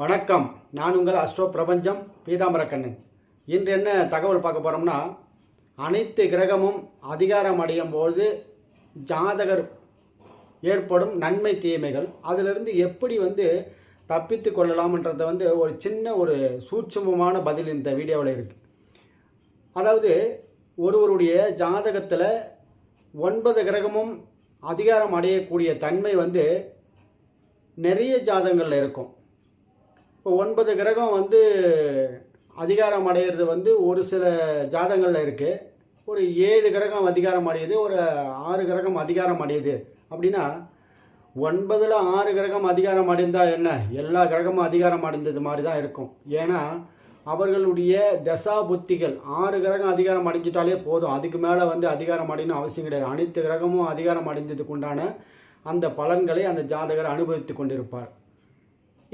வணக்கம். நான் உங்கள் அஸ்ட்ரோ பிரபஞ்சம் பீதாம்பரக்கண்ணன் இன்று என்ன தகவல் பார்க்க போகிறோம்னா அனைத்து கிரகமும் அதிகாரம் அடையும் போது ஜாதகர் ஏற்படும் நன்மை தீமைகள். அதிலிருந்து எப்படி வந்து தப்பித்து கொள்ளலாம்ன்றத வந்து ஒரு சின்ன ஒரு சூட்சுமமான பதில் இந்த வீடியோவில் இருக்குது அதாவது ஒருவருடைய ஜாதகத்தில் ஒன்பது கிரகமும் அதிகாரம் அடையக்கூடிய தன்மை வந்து நிறைய ஜாதகங்களில் இருக்கும். இப்போ ஒன்பது கிரகம் வந்து அதிகாரம் அடையிறது வந்து ஒரு சில ஜாதகங்களில் இருக்குது ஒரு ஏழு கிரகம் அதிகாரம் அடையுது ஒரு ஆறு கிரகம் அதிகாரம் அடையுது. அப்படின்னா ஒன்பதில் ஆறு கிரகம் அதிகாரம் அடைந்தால் என்ன? எல்லா கிரகமும் அதிகாரம் அடைந்தது மாதிரி தான் இருக்கும். ஏன்னா அவர்களுடைய தசா புத்திகள் ஆறு கிரகம் அதிகாரம் அடைஞ்சிட்டாலே போதும். அதுக்கு மேலே வந்து அதிகாரம் அடையணும் அவசியம் கிடையாது. அனைத்து கிரகமும் அதிகாரம் அடைந்ததுக்கு உண்டான அந்த பலன்களை அந்த ஜாதகர் அனுபவித்து கொண்டிருப்பார்.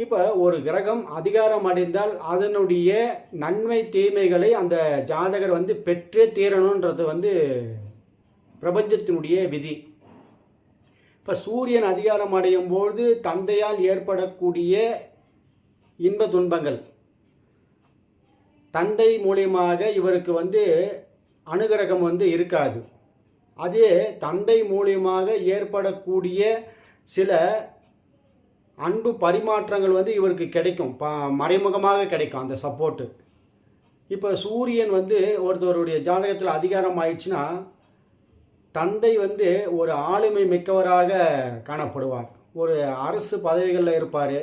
இப்போ ஒரு கிரகம் அதிகாரம் அடைந்தால் அதனுடைய நன்மை தீமைகளை அந்த ஜாதகர் வந்து பெற்றே தீரணுன்றது வந்து பிரபஞ்சத்தினுடைய விதி. இப்போ சூரியன் அதிகாரம் அடையும் போது தந்தையால் ஏற்படக்கூடிய இன்ப துன்பங்கள். தந்தை மூலியமாக இவருக்கு வந்து அனுகிரகம் வந்து இருக்காது. அதே தந்தை மூலியமாக ஏற்படக்கூடிய சில அன்பு பரிமாற்றங்கள் வந்து இவருக்கு கிடைக்கும். ப மறைமுகமாக கிடைக்கும் அந்த சப்போர்ட்டு இப்போ சூரியன் வந்து ஒருத்தருடைய ஜாதகத்தில் அதிகாரம் ஆயிடுச்சுன்னா தந்தை வந்து ஒரு ஆளுமை மிக்கவராக காணப்படுவார். ஒரு அரசு பதவிகளில் இருப்பார்.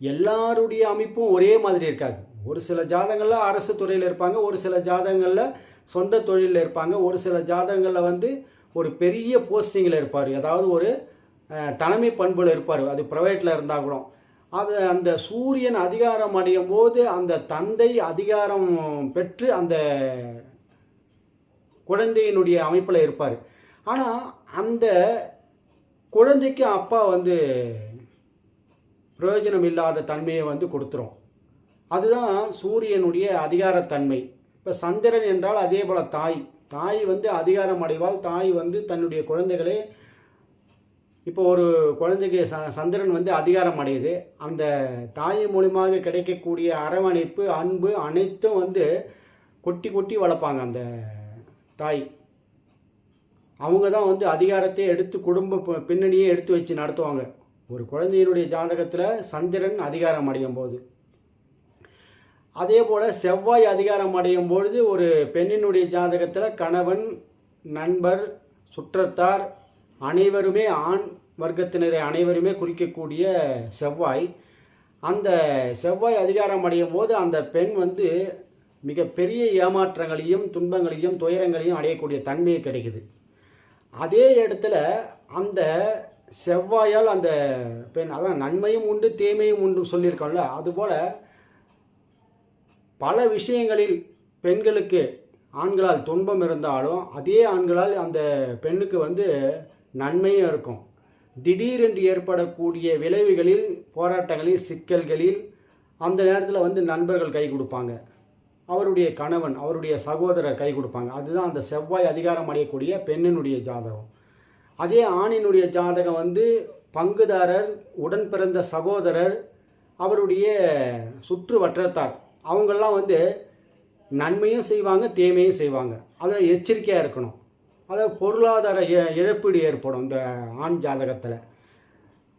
எல்லாருடைய அமைப்பும் ஒரே மாதிரி இருக்காது. ஒரு சில ஜாதகங்களில் அரசு துறையில் இருப்பாங்க ஒரு சில ஜாதகங்களில் சொந்த தொழிலில் இருப்பாங்க ஒரு சில ஜாதகங்களில் வந்து ஒரு பெரிய போஸ்டிங்கில் இருப்பார். அதாவது ஒரு தலைமை பண்புல இருப்பார். அது ப்ரைவேட்டில் இருந்தால் கூட. அது அந்த சூரியன் அதிகாரம் அடையும் போது அந்த தந்தை அதிகாரம் பெற்று அந்த குழந்தையினுடைய அமைப்பில் இருப்பார். ஆனால் அந்த குழந்தைக்கு அப்பா வந்து பிரயோஜனம் இல்லாத தன்மையை வந்து கொடுத்துரும். அதுதான் சூரியனுடைய அதிகாரத்தன்மை. இப்போ சந்திரன் என்றால் அதே போல் தாய். தாய் வந்து அதிகாரம் அடைவால் தாய் வந்து தன்னுடைய குழந்தைகளை இப்போ ஒரு குழந்தைக்கு ச சந்திரன் வந்து அதிகாரம் அடையுது. அந்த தாயின் மூலியமாக கிடைக்கக்கூடிய அரவணைப்பு அன்பு அனைத்தும் வந்து கொட்டி கொட்டி வளர்ப்பாங்க அந்த தாய். அவங்க தான் வந்து அதிகாரத்தை எடுத்து குடும்ப ப- எடுத்து வச்சு நடத்துவாங்க. ஒரு குழந்தையினுடைய ஜாதகத்தில் சந்திரன் அதிகாரம் அடையும் போது. அதே போல் செவ்வாய் அதிகாரம் அடையும் பொழுது ஒரு பெண்ணினுடைய ஜாதகத்தில் கணவன் நண்பர் சுற்றத்தார் அனைவருமே ஆண் வர்க்கத்தினரை அனைவருமே குறிக்கக்கூடிய செவ்வாய். அந்த செவ்வாய் அதிகாரம் அடையும் போது அந்த பெண் வந்து மிகப்பெரிய ஏமாற்றங்களையும் துன்பங்களையும் துயரங்களையும் அடையக்கூடிய தன்மையை கிடைக்குது. அதே இடத்துல அந்த செவ்வாயால் அந்த பெண் அதான் நன்மையும் உண்டு தீமையும் உண்டு சொல்லியிருக்கோம்ல அதுபோல் பல விஷயங்களில் பெண்களுக்கு ஆண்களால் துன்பம் இருந்தாலும் அதே ஆண்களால் அந்த பெண்ணுக்கு வந்து நன்மையும் இருக்கும். திடீரென்று ஏற்படக்கூடிய விளைவுகளில் போராட்டங்களில் சிக்கல்களில் அந்த நேரத்தில் வந்து நண்பர்கள் கை கொடுப்பாங்க. அவருடைய கணவன் அவருடைய சகோதரர் கை கொடுப்பாங்க. அதுதான் அந்த செவ்வாய் அதிகாரம் அடையக்கூடிய பெண்ணினுடைய ஜாதகம். அதே ஆணினுடைய ஜாதகம் வந்து பங்குதாரர் உடன் பிறந்த சகோதரர் அவருடைய சுற்று வட்டாரத்தார். அவங்கெல்லாம் வந்து நன்மையும் செய்வாங்க தீமையும் செய்வாங்க. அதில் எச்சரிக்கையாக இருக்கணும். அதாவது பொருளாதார இ- இழப்பீடு ஏற்படும் இந்த ஆண் ஜாதகத்தில்.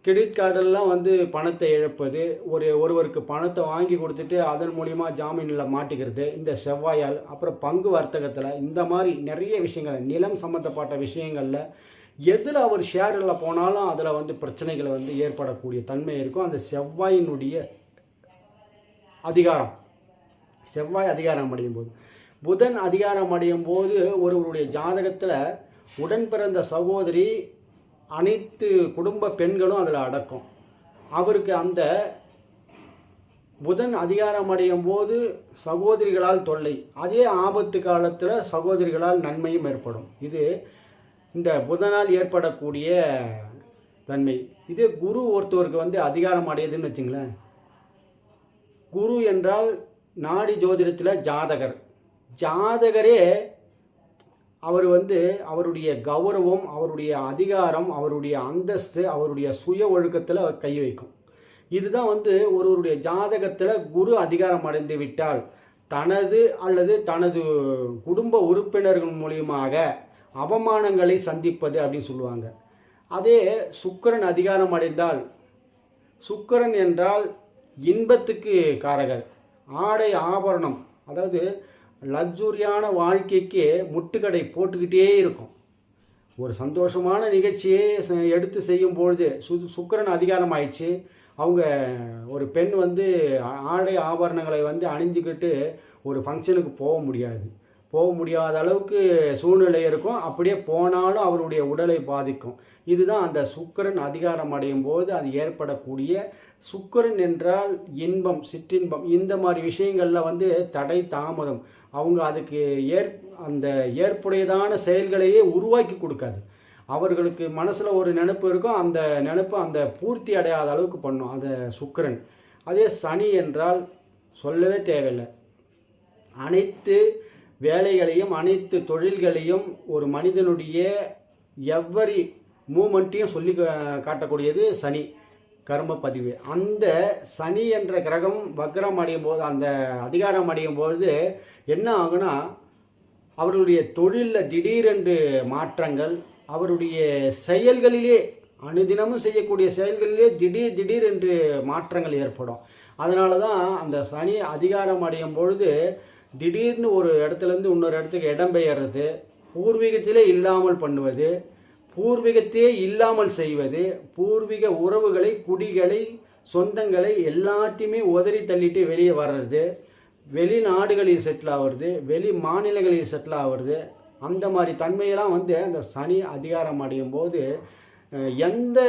கிரெடிட் கார்டெல்லாம் வந்து பணத்தை இழப்பது ஒரு ஒருவருக்கு பணத்தை வாங்கி கொடுத்துட்டு அதன் மூலிமா ஜாமீனில் மாட்டிக்கிறது இந்த செவ்வாயால் அப்புறம் பங்கு வர்த்தகத்தில் இந்த மாதிரி நிறைய விஷயங்கள் நிலம் சம்மந்தப்பட்ட விஷயங்களில் எதில் அவர் ஷேரில் போனாலும் அதில் வந்து பிரச்சனைகளை வந்து ஏற்படக்கூடிய தன்மை இருக்கும். அந்த செவ்வாயினுடைய அதிகாரம் செவ்வாய் அதிகாரம் அடையும் போது புதன் அதிகாரம் அடையும் போது ஒருவருடைய ஜாதகத்தில் உடன் பிறந்த சகோதரி அனைத்து குடும்ப பெண்களும் அதில் அடக்கும். அவருக்கு அந்த புதன் அதிகாரம் அடையும் போது சகோதரிகளால் தொல்லை. அதே ஆபத்து காலத்தில் சகோதரிகளால் நன்மையும் ஏற்படும். இது இந்த புதனால் ஏற்படக்கூடிய தன்மை. இதே குரு ஒருத்தவருக்கு வந்து அதிகாரம் அடையுதுன்னு வச்சுங்களேன். குரு என்றால் நாடி ஜோதிடத்தில் ஜாதகர். ஜாதகரே அவர் வந்து அவருடைய கௌரவம் அவருடைய அதிகாரம் அவருடைய அந்தஸ்து அவருடைய சுய ஒழுக்கத்தில் அவர் கை வைக்கும். இதுதான் வந்து ஒருவருடைய ஜாதகத்தில் குரு அதிகாரம் அடைந்து விட்டால் தனது அல்லது தனது குடும்ப உறுப்பினர்கள் மூலியமாக அவமானங்களை சந்திப்பது அப்படின்னு சொல்லுவாங்க. அதே சுக்கிரன் அதிகாரம் அடைந்தால் சுக்கரன் என்றால் இன்பத்துக்கு காரகர். ஆடை ஆபரணம் அதாவது லக்ஸுரியான வாழ்க்கைக்கு முட்டுக்கடை போட்டுக்கிட்டே இருக்கும். ஒரு சந்தோஷமான நிகழ்ச்சியை எடுத்து செய்யும் பொழுது சு சுக்கிரன் அதிகாரம் ஆயிடுச்சு அவங்க ஒரு பெண் வந்து ஆடை ஆபரணங்களை வந்து அணிஞ்சுக்கிட்டு ஒரு ஃபங்க்ஷனுக்கு போக முடியாது. போக முடியாத அளவுக்கு சூழ்நிலை இருக்கும். அப்படியே போனாலும் அவருடைய உடலை பாதிக்கும். இதுதான் அந்த சுக்கரன் அதிகாரம் அடையும் போது அது ஏற்படக்கூடிய சுக்கரன் என்றால் இன்பம் சிற்றின்பம். இந்த மாதிரி விஷயங்களில் வந்து தடை தாமதம். அவங்க அதுக்கு ஏற் அந்த ஏற்புடையதான செயல்களையே உருவாக்கி கொடுக்காது. அவர்களுக்கு மனசில் ஒரு நினைப்பு இருக்கும் அந்த நினப்பு அந்த பூர்த்தி அடையாத அளவுக்கு பண்ணும். அந்த சுக்கிரன். அதே சனி என்றால் சொல்லவே தேவையில்லை. அனைத்து வேலைகளையும் அனைத்து தொழில்களையும் ஒரு மனிதனுடைய எவ்வரி மூமெண்ட்டையும் சொல்லி காட்டக்கூடியது சனி. கர்ம பதிவு அந்த சனி என்ற கிரகம் வக்ரம் அடையும் போது அந்த அதிகாரம் அடையும் பொழுது என்ன ஆகுனா அவருடைய தொழிலில் திடீரென்று மாற்றங்கள் அவருடைய செயல்களிலே அனுதினமும் செய்யக்கூடிய செயல்களிலே திடீர் திடீர் என்று மாற்றங்கள் ஏற்படும். அதனால தான் அந்த சனி அதிகாரம் அடையும் பொழுது திடீர்னு ஒரு இடத்துலேருந்து இன்னொரு இடத்துக்கு இடம்பெயர்றது பூர்வீகத்திலே இல்லாமல் பண்ணுவது பூர்வீகத்தையே இல்லாமல் செய்வது பூர்வீக உறவுகளை குடிகளை சொந்தங்களை எல்லாத்தையுமே உதறி தள்ளிட்டு வெளியே வர்றது வெளிநாடுகளில் செட்டில் ஆகிறது வெளி மாநிலங்களில் செட்டில் ஆகிறது அந்த மாதிரி தன்மையெல்லாம் வந்து அந்த சனி அதிகாரம் அடையும் போது எந்த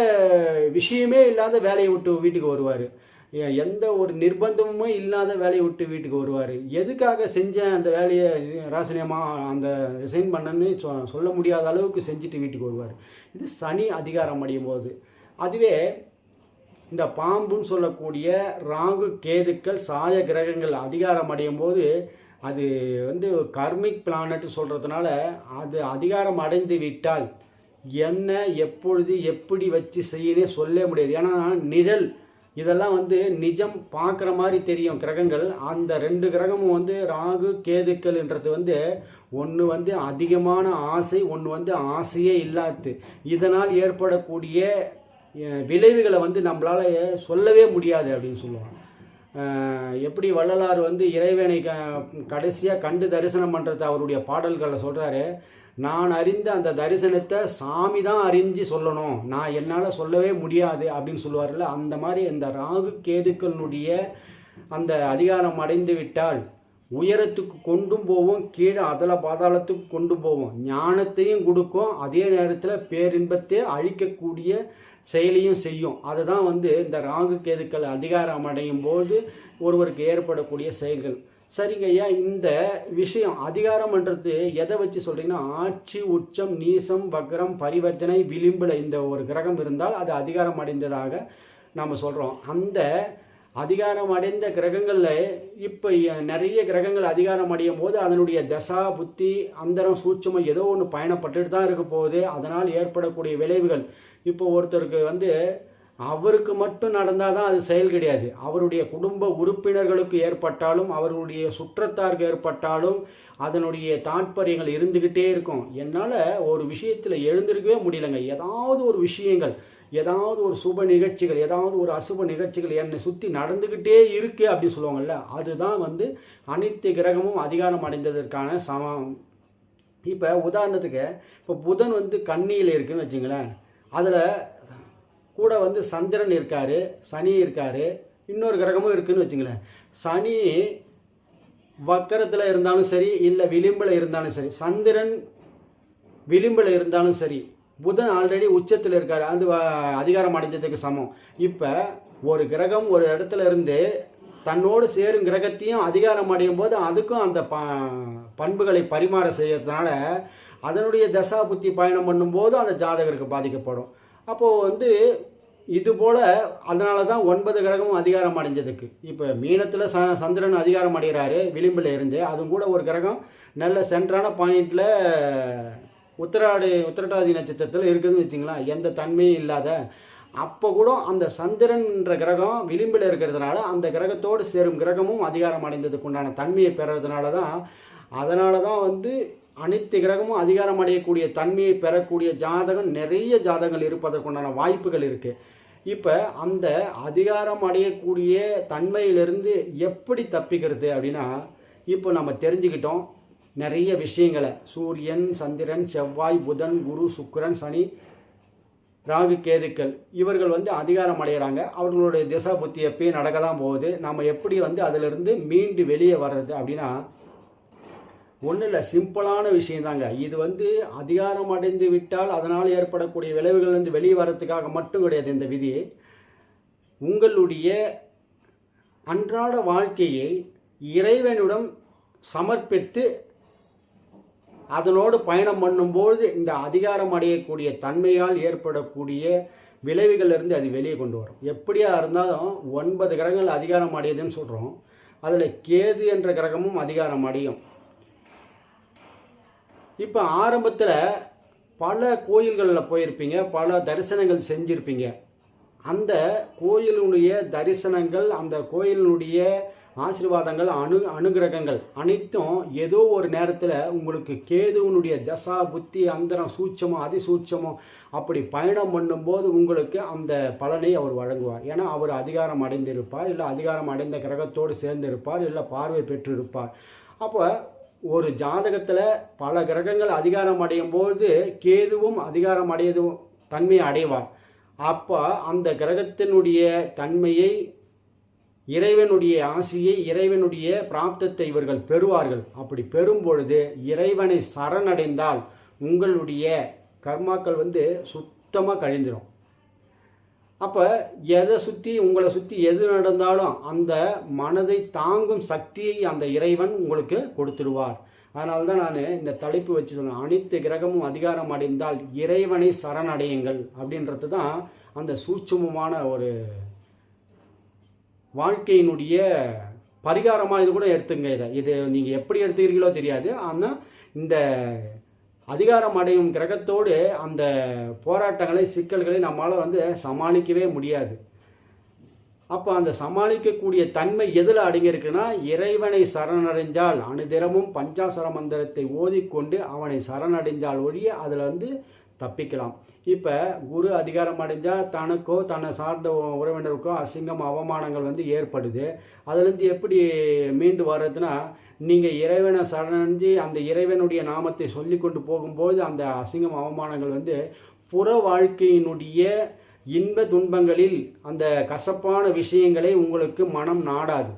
விஷயமே இல்லாத வேலையை விட்டு வீட்டுக்கு வருவார். எந்த ஒரு நிர்பந்தமும் இல்லாத வேலையை விட்டு வீட்டுக்கு வருவார். எதுக்காக செஞ்சேன் அந்த வேலையை ராசினியமா அந்த ரிசைன் பண்ணன்னு சொ சொல்ல முடியாத அளவுக்கு செஞ்சுட்டு வீட்டுக்கு வருவார். இது சனி அதிகாரம் அடையும் போது. அதுவே இந்த பாம்புன்னு சொல்லக்கூடிய ராகு கேதுக்கள் சாய கிரகங்கள் அதிகாரம் அடையும் போது அது வந்து கர்மிக் பிளானட் சொல்கிறதுனால அது அதிகாரம் அடைந்து விட்டால் என்ன எப்பொழுது எப்படி வச்சு செய்யனே சொல்ல முடியாது. ஏன்னா நிழல் இதெல்லாம் வந்து நிஜம் பார்க்குற மாதிரி தெரியும் கிரகங்கள். அந்த ரெண்டு கிரகமும் வந்து ராகு கேதுக்கள்ன்றது வந்து ஒன்று வந்து அதிகமான ஆசை ஒன்று வந்து ஆசையே இல்லாது இதனால் ஏற்படக்கூடிய விளைவுகளை வந்து நம்மளால் சொல்லவே முடியாது அப்படின்னு சொல்லுவாங்க. எப்படி வள்ளலார் வந்து இறைவனை க கடைசியாக கண்டு தரிசனம் பண்ணுறது அவருடைய பாடல்களை சொல்கிறாரு நான் அறிந்த அந்த தரிசனத்தை சாமி தான் அறிஞ்சு சொல்லணும். நான் என்னால் சொல்லவே முடியாது அப்படின்னு சொல்லுவார்ல அந்த மாதிரி இந்த ராகு கேதுக்களினுடைய அந்த அதிகாரம் அடைந்து விட்டால் உயரத்துக்கு கொண்டும் போவோம் கீழே அதல பாதாளத்துக்கு கொண்டு போவோம். ஞானத்தையும் கொடுக்கும் அதே நேரத்தில் பேரின்பத்தை அழிக்கக்கூடிய செயலையும் செய்யும். அதுதான் வந்து இந்த ராகு கேதுக்கள் அதிகாரம் அடையும் போது ஒருவருக்கு ஏற்படக்கூடிய செயல்கள். சரிங்க ஐயா இந்த விஷயம் அதிகாரம்ன்றது எதை வச்சு சொல்கிறீங்கன்னா ஆட்சி உச்சம் நீசம் வக்ரம் பரிவர்த்தனை விளிம்பில் இந்த ஒரு கிரகம் இருந்தால் அது அதிகாரம் அடைந்ததாக நாம் சொல்கிறோம் அந்த அதிகாரம் அடைந்த கிரகங்களில் இப்போ நிறைய கிரகங்கள் அதிகாரம் அடையும் போது அதனுடைய தசா புத்தி அந்தரம் சூட்சமம் ஏதோ ஒன்று பயணப்பட்டுட்டு தான் இருக்க போகுது. அதனால் ஏற்படக்கூடிய விளைவுகள். இப்போ ஒருத்தருக்கு வந்து அவருக்கு மட்டும் நடந்தால் தான் அது செயல் கிடையாது. அவருடைய குடும்ப உறுப்பினர்களுக்கு ஏற்பட்டாலும் அவருடைய சுற்றத்தாருக்கு ஏற்பட்டாலும் அதனுடைய தாற்பயங்கள் இருந்துக்கிட்டே இருக்கும். என்னால் ஒரு விஷயத்தில் எழுந்திருக்கவே முடியலங்க. ஏதாவது ஒரு விஷயங்கள் ஏதாவது ஒரு சுப நிகழ்ச்சிகள் ஏதாவது ஒரு அசுப நிகழ்ச்சிகள் என்னை சுற்றி நடந்துக்கிட்டே இருக்கு அப்படின்னு சொல்லுவாங்கல்ல அதுதான் வந்து அனைத்து கிரகமும் அதிகாரம் அடைந்ததற்கான சமம். இப்போ உதாரணத்துக்கு இப்போ புதன் வந்து கண்ணியில் இருக்குன்னு வச்சுங்களேன் அதில் கூட வந்து சந்திரன் இருக்கார் சனி இருக்கார் இன்னொரு கிரகமும் இருக்குதுன்னு வச்சுங்களேன். சனி வக்கரத்தில் இருந்தாலும் சரி இல்லை விளிம்பில் இருந்தாலும் சரி சந்திரன் விளிம்பில் இருந்தாலும் சரி புதன் ஆல்ரெடி உச்சத்தில் இருக்கார் அது அதிகாரம் அடைஞ்சதுக்கு சமம். இப்போ ஒரு கிரகம் ஒரு இடத்துல இருந்து தன்னோடு சேரும் கிரகத்தையும் அதிகாரம் அடையும் போது அதுக்கும் அந்த ப பண்புகளை பரிமாற செய்யறதுனால அதனுடைய தசா புத்தி பயணம் பண்ணும்போது அந்த ஜாதகருக்கு பாதிக்கப்படும். அப்போது வந்து இது போல் அதனால தான் ஒன்பது கிரகமும் அதிகாரம் அடைஞ்சதுக்கு. இப்போ மீனத்தில் ச சந்திரன் அதிகாரம் அடைகிறாரு விளிம்பில் இருந்து. அதுவும் கூட ஒரு கிரகம் நல்ல சென்டரான பாயிண்டில் உத்தராடி உத்திரட்டாதி நட்சத்திரத்தில் இருக்குதுன்னு வச்சுங்களேன். எந்த தன்மையும் இல்லாத. அப்போ கூட அந்த சந்திரன்ற கிரகம் விளிம்பில் இருக்கிறதுனால அந்த கிரகத்தோடு சேரும் கிரகமும் அதிகாரம் அடைந்ததுக்கு உண்டான தன்மையை பெறதுனால தான் அதனால தான் வந்து அனைத்து கிரகமும் அதிகாரம் அடையக்கூடிய தன்மையை பெறக்கூடிய ஜாதகம் நிறைய ஜாதகங்கள் இருப்பதற்குண்டான வாய்ப்புகள் இருக்குது இப்போ அந்த அதிகாரம் அடையக்கூடிய தன்மையிலிருந்து எப்படி தப்பிக்கிறது அப்படின்னா இப்போ நம்ம தெரிஞ்சுக்கிட்டோம் நிறைய விஷயங்களை. சூரியன் சந்திரன் செவ்வாய் புதன் குரு சுக்கரன் சனி ராகு கேதுக்கள். இவர்கள் வந்து அதிகாரம் அடைகிறாங்க அவர்களுடைய திசா புத்தி எப்பயும் நடக்க தான் போகுது. நம்ம எப்படி வந்து அதிலிருந்து மீண்டு வெளியே வர்றது அப்படின்னா ஒன்றும் இல்லை சிம்பிளான விஷயந்தாங்க. இது வந்து அதிகாரம் அடைந்து விட்டால் அதனால் ஏற்படக்கூடிய விளைவுகள் வந்து வெளியே வரத்துக்காக மட்டும் கிடையாது இந்த விதி. உங்களுடைய அன்றாட வாழ்க்கையை இறைவனிடம் சமர்ப்பித்து அதனோடு பயணம் பண்ணும்போது இந்த அதிகாரம் அடையக்கூடிய தன்மையால் ஏற்படக்கூடிய விளைவுகளிலிருந்து அது வெளியே கொண்டு வரும். எப்படியா இருந்தாலும் ஒன்பது கிரகங்கள் அதிகாரம் அடையுதுன்னு சொல்கிறோம் அதில் கேது என்ற கிரகமும் அதிகாரம் அடையும். இப்போ ஆரம்பத்தில் பல கோயில்களில் போயிருப்பீங்க பல தரிசனங்கள் செஞ்சுருப்பீங்க. அந்த கோயிலுடைய தரிசனங்கள் அந்த கோயிலினுடைய ஆசீர்வாதங்கள் அணு அனுகிரகங்கள் அனைத்தும் ஏதோ ஒரு நேரத்தில் உங்களுக்கு கேதுவனுடைய தசா புத்தி அந்தரம் சூட்சமோ அதிசூட்சமோ அப்படி பயணம் பண்ணும்போது உங்களுக்கு அந்த பலனை அவர் வழங்குவார். ஏன்னா அவர் அதிகாரம் அடைந்திருப்பார் இல்லை அதிகாரம் அடைந்த கிரகத்தோடு சேர்ந்திருப்பார் இல்லை பார்வை பெற்றிருப்பார். அப்போ ஒரு ஜாதகத்தில் பல கிரகங்கள் அதிகாரம் அடையும் போது கேதுவும் அதிகாரம் அடையதும் தன்மையை அடைவார் அப்போ அந்த கிரகத்தினுடைய தன்மையை இறைவனுடைய ஆசியை இறைவனுடைய பிராப்தத்தை இவர்கள் பெறுவார்கள். அப்படி பெறும் பொழுது இறைவனை சரணடைந்தால் உங்களுடைய கர்மாக்கள் வந்து சுத்தமாக கழிந்துடும் அப்போ எதை சுற்றி உங்களை சுற்றி எது நடந்தாலும் அந்த மனதை தாங்கும் சக்தியை அந்த இறைவன் உங்களுக்கு கொடுத்துடுவார். அதனால தான் நான் இந்த தலைப்பு வச்சு சொன்னேன் அனைத்து கிரகமும் அதிகாரம் அடைந்தால் இறைவனை சரணடையுங்கள் அப்படின்றது தான் அந்த சூட்சமமான ஒரு வாழ்க்கையினுடைய பரிகாரமாக இது கூட எடுத்துங்க இதை. இது நீங்கள் எப்படி எடுத்துக்கிறீங்களோ தெரியாது. ஆனால் இந்த அதிகாரம் அடையும் கிரகத்தோடு அந்த போராட்டங்களை சிக்கல்களை நம்மளால் வந்து சமாளிக்கவே முடியாது. அப்போ அந்த சமாளிக்கக்கூடிய தன்மை எதில் அடங்கியிருக்குன்னா இறைவனை சரணடைஞ்சால் அனுதினமும் பஞ்சாசர மந்திரத்தை ஓதிக்கொண்டு அவனை சரணடைஞ்சால் ஒழிய அதில் வந்து தப்பிக்கலாம். இப்போ குரு அதிகாரம் அடைஞ்சால் தனக்கோ தன்னை சார்ந்த உறவினருக்கோ அசிங்கம் அவமானங்கள் வந்து ஏற்படுது. அதுலேருந்து எப்படி மீண்டு வர்றதுன்னா நீங்கள் இறைவனை சரணஞ்சு அந்த இறைவனுடைய நாமத்தை சொல்லி கொண்டு போகும்போது அந்த அசிங்கம் அவமானங்கள் வந்து புற வாழ்க்கையினுடைய இன்ப துன்பங்களில் அந்த கசப்பான விஷயங்களை உங்களுக்கு மனம் நாடாது.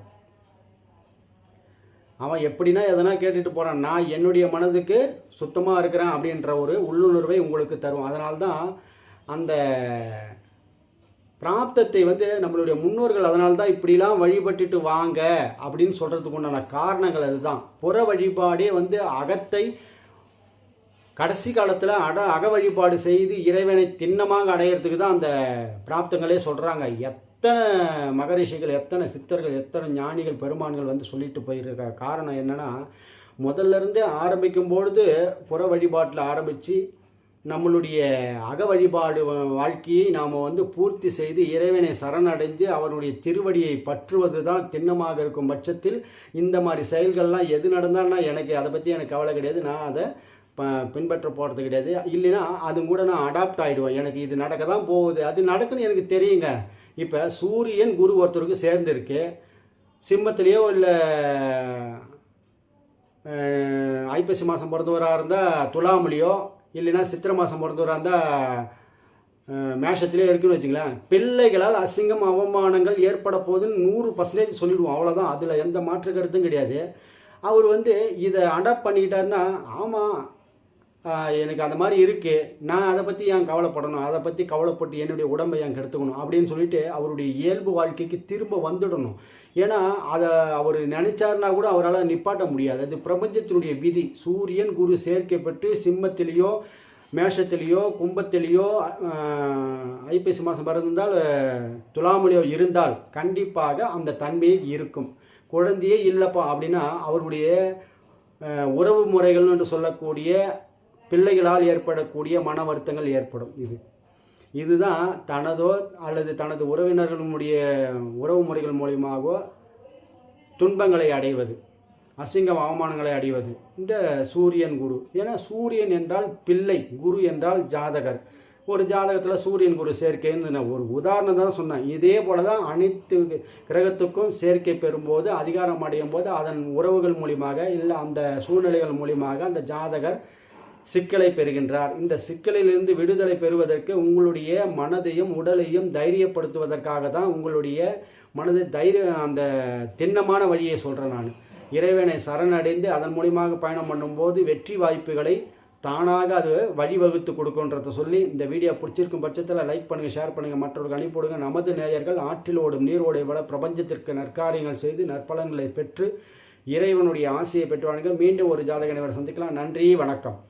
அவன் எப்படின்னா எதனா கேட்டுட்டு போகிறான் நான் என்னுடைய மனதுக்கு சுத்தமாக இருக்கிறேன் அப்படின்ற ஒரு உள்ளுணர்வை உங்களுக்கு தரும். அதனால்தான் அந்த பிராப்தத்தை வந்து நம்மளுடைய முன்னோர்கள் அதனால தான் இப்படிலாம் வழிபட்டுட்டு வாங்க அப்படின்னு சொல்கிறதுக்கு உண்டான காரணங்கள் அதுதான். புற வழிபாடே வந்து அகத்தை கடைசி காலத்தில் அட அக வழிபாடு செய்து இறைவனை திண்ணமாக அடையிறதுக்கு தான் அந்த பிராப்தங்களே சொல்கிறாங்க எத்தனை மகரிஷிகள் எத்தனை சித்தர்கள் எத்தனை ஞானிகள் பெருமான்கள் வந்து சொல்லிட்டு போயிருக்க காரணம் என்னென்னா முதல்ல இருந்தே ஆரம்பிக்கும் பொழுது புற வழிபாட்டில் ஆரம்பித்து நம்மளுடைய அக வழிபாடு வாழ்க்கையை நாம் வந்து பூர்த்தி செய்து இறைவனை சரணடைஞ்சு அவனுடைய திருவடியை பற்றுவது தான் திண்ணமாக இருக்கும் பட்சத்தில் இந்த மாதிரி செயல்கள்லாம் எது நடந்தால்னா எனக்கு அதை பற்றி எனக்கு கவலை கிடையாது. நான் அதை ப பின்பற்ற போகிறது கிடையாது. இல்லைன்னா அது கூட நான் அடாப்ட் ஆகிடுவேன் எனக்கு இது நடக்க தான் போகுது. அது நடக்குன்னு எனக்கு தெரியுங்க. இப்போ சூரியன் குரு ஒருத்தருக்கு சேர்ந்துருக்கு. சிம்மத்திலேயோ இல்லை ஐப்பசி மாதம் பிறந்தவராக இருந்தால் துலாமலியோ இல்லைன்னா சித்திரை மாதம் பிறந்தவராக இருந்தால் மேஷத்திலே இருக்குன்னு வச்சுங்களேன். பிள்ளைகளால் அசிங்கம் அவமானங்கள் ஏற்பட போதுன்னு நூறு பர்சன்டேஜ் சொல்லிவிடுவோம் அவ்வளோதான் அதில் எந்த மாற்று கருத்தும் கிடையாது. அவர் வந்து இதை அடாப்ட் பண்ணிக்கிட்டாருன்னா ஆமாம் எனக்கு அந்த மாதிரி இருக்குது நான் அதை பற்றி ஏன் கவலைப்படணும்? அதை பற்றி கவலைப்பட்டு என்னுடைய உடம்பை ஏன் கெடுத்துக்கணும்? அப்படின்னு சொல்லிட்டு அவருடைய இயல்பு வாழ்க்கைக்கு திரும்ப வந்துடணும். ஏன்னா அதை அவர் நினைச்சாருன்னா கூட அவரால் நிப்பாட்ட முடியாது. அது பிரபஞ்சத்தினுடைய விதி. சூரியன் குரு சேர்க்கப்பட்டு சிம்மத்திலேயோ மேஷத்திலேயோ கும்பத்திலேயோ ஐப்பசி மாதம் பிறந்திருந்தால் துலாமலியோ இருந்தால் கண்டிப்பாக அந்த தன்மையை இருக்கும். குழந்தையே இல்லைப்பா அப்படின்னா அவருடைய உறவு முறைகள் என்று சொல்லக்கூடிய பிள்ளைகளால் ஏற்படக்கூடிய மன வருத்தங்கள் ஏற்படும் இது. இதுதான் தனதோ அல்லது தனது உறவினர்களுடைய உறவு முறைகள் மூலியமாகவோ துன்பங்களை அடைவது அசிங்கம் அவமானங்களை அடைவது. இந்த சூரியன் குரு. ஏன்னா சூரியன் என்றால் பிள்ளை குரு என்றால் ஜாதகர். ஒரு ஜாதகத்தில் சூரியன் குரு சேர்க்கைன்னு ஒரு உதாரணம் தான் சொன்னேன். இதே போல தான் அனைத்து கிரகத்துக்கும் சேர்க்கை பெறும்போது அதிகாரம் அடையும் போது அதன் உறவுகள் மூலியமாக இல்லை அந்த சூழ்நிலைகள் மூலியமாக அந்த ஜாதகர் சிக்கலை பெறுகின்றார். இந்த சிக்கலிலிருந்து விடுதலை பெறுவதற்கு உங்களுடைய மனதையும் உடலையும் தைரியப்படுத்துவதற்காக தான் உங்களுடைய மனது தைரிய அந்த திண்ணமான வழியை சொல்கிறேன் நான். இறைவனை சரணடைந்து அதன் மூலியமாக பயணம் பண்ணும்போது வெற்றி வாய்ப்புகளை தானாக அது வழிவகுத்து கொடுக்குன்றத சொல்லி இந்த வீடியோ பிடிச்சிருக்கும் பட்சத்தில் லைக் பண்ணுங்கள் ஷேர் பண்ணுங்கள் மற்றவர்கள் அனுப்பிவிடுங்க நமது நேயர்கள் ஆற்றில் ஓடும் நீரோடை விட பிரபஞ்சத்திற்கு நற்காரியங்கள் செய்து நற்பலன்களை பெற்று இறைவனுடைய ஆசையை பெற்றுவானுங்க மீண்டும் ஒரு ஜாதக நிவர் சந்திக்கலாம். நன்றி வணக்கம்.